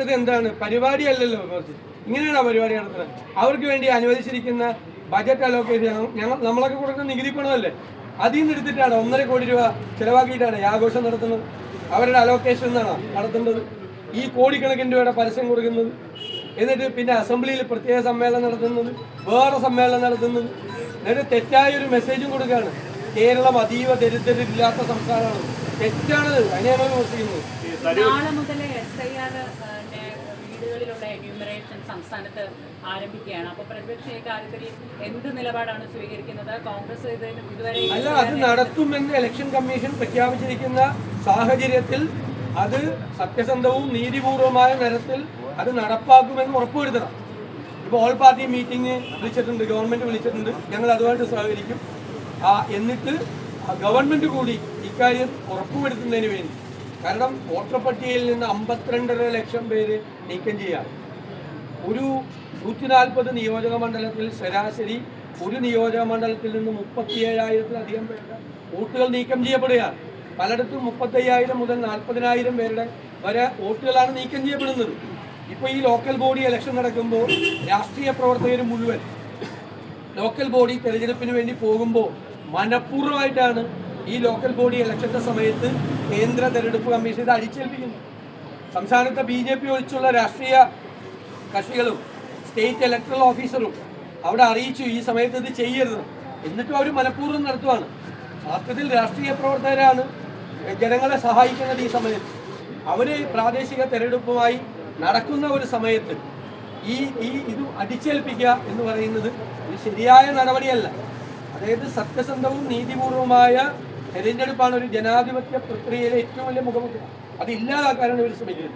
ഇത് എന്താണ്? പരിപാടിയല്ലല്ലോ ഇങ്ങനെയാണ് പരിപാടി നടത്തുന്നത്? അവർക്ക് വേണ്ടി അനുവദിച്ചിരിക്കുന്ന ബജറ്റ് അലോക്കേഷൻ ഞങ്ങൾ നമ്മളൊക്കെ കൊടുക്കുന്ന നികുതി പണമല്ലേ? അതിൽ നിന്ന് എടുത്തിട്ടാണ് ഒന്നര കോടി രൂപ ചിലവാക്കിയിട്ടാണ് ആഘോഷം നടത്തുന്നത്. അവരുടെ അലോക്കേഷൻ എന്നാണ് നടത്തേണ്ടത്? ഈ കോടിക്കണക്കിന് രൂപയുടെ പരസ്യം കൊടുക്കുന്നത്. എന്നിട്ട് പിന്നെ അസംബ്ലിയിൽ പ്രത്യേക സമ്മേളനം നടത്തുന്നത്. വേറെ സമ്മേളനം നടത്തുന്നത്. എന്നിട്ട് തെറ്റായ ഒരു മെസ്സേജും കൊടുക്കുകയാണ്. കേരളം അതീവ ദരിദ്രരില്ലാത്ത സംസ്ഥാനമാണ്. തെറ്റാണത്. അതിനെയാണ് ഐ ആർ വീടുകളിലുള്ള എന്യൂമറേഷൻ സംസ്ഥാനത്ത് ആരംഭിക്കുകയാണ്. അപ്പൊ പ്രതിപക്ഷ ഇക്കാര്യത്തിൽ എന്ത് നിലപാടാണ് സ്വീകരിക്കുന്നത്? കോൺഗ്രസ് ഇതുവരെ അല്ല അത് നടത്തുമെന്ന് ഇലക്ഷൻ കമ്മീഷൻ പ്രഖ്യാപിച്ചിരിക്കുന്ന സാഹചര്യത്തിൽ അത് സത്യസന്ധവും നീതിപൂർവമായ തരത്തിൽ അത് നടപ്പാക്കുമെന്ന് ഉറപ്പുവരുത്തണം. ഇപ്പോൾ ഓൾ പാർട്ടി മീറ്റിംഗ് വിളിച്ചിട്ടുണ്ട് ഗവൺമെന്റ് വിളിച്ചിട്ടുണ്ട്. ഞങ്ങൾ അതുമായിട്ട് സഹകരിക്കും. എന്നിട്ട് ഗവൺമെന്റ് കൂടി ഇക്കാര്യം ഉറപ്പുവരുത്തുന്നതിന് വേണ്ടി കാരണം വോട്ടർ പട്ടികയിൽ നിന്ന് അമ്പത്തിരണ്ടര ലക്ഷം പേര് നീക്കം ചെയ്യാം ഒരു നൂറ്റി നാൽപ്പത് നിയോജക മണ്ഡലത്തിൽ ശരാശരി ഒരു നിയോജക മണ്ഡലത്തിൽ നിന്ന് മുപ്പത്തിയേഴായിരത്തിലധികം പേരുടെ വോട്ടുകൾ നീക്കം ചെയ്യപ്പെടുകയാണ് പലയിടത്തും മുപ്പത്തയ്യായിരം മുതൽ നാൽപ്പതിനായിരം പേരുടെ വരെ വോട്ടുകളാണ് നീക്കം ചെയ്യപ്പെടുന്നത്. ഇപ്പോൾ ഈ ലോക്കൽ ബോഡി ഇലക്ഷൻ നടക്കുമ്പോൾ രാഷ്ട്രീയ പ്രവർത്തകർ മുഴുവൻ ലോക്കൽ ബോഡി തെരഞ്ഞെടുപ്പിന് വേണ്ടി പോകുമ്പോൾ മനഃപൂർവമായിട്ടാണ് ഈ ലോക്കൽ ബോഡി ഇലക്ഷന്റെ സമയത്ത് കേന്ദ്ര തെരഞ്ഞെടുപ്പ് കമ്മീഷൻ ഇത് അടിച്ചേൽപ്പിക്കുന്നു. സംസ്ഥാനത്തെ ബി ജെ പി ഒഴിച്ചുള്ള രാഷ്ട്രീയ കക്ഷികളും സ്റ്റേറ്റ് ഇലക്ട്രൽ ഓഫീസറും അവിടെ അറിയിച്ചു ഈ സമയത്ത് ഇത് ചെയ്യരുത്. എന്നിട്ടും അവർ മനഃപൂർവം നടത്തുവാണ്. സത്യത്തിൽ രാഷ്ട്രീയ പ്രവർത്തകരാണ് ജനങ്ങളെ സഹായിക്കുന്നത് ഈ സമയത്ത്. അവർ പ്രാദേശിക തെരഞ്ഞെടുപ്പുമായി നടക്കുന്ന ഒരു സമയത്ത് ഈ ഈ ഇത് അടിച്ചേൽപ്പിക്കുക എന്ന് പറയുന്നത് ഒരു ശരിയായ നടപടിയല്ല. അതായത് സത്യസന്ധവും നീതിപൂർവമായ തെരഞ്ഞെടുപ്പാണ് ഒരു ജനാധിപത്യ പ്രക്രിയയിലെ ഏറ്റവും വലിയ മുഖമുദ്ര. അത് ഇല്ലാതാക്കാനാണ് ഇവർ ശ്രമിക്കുന്നത്.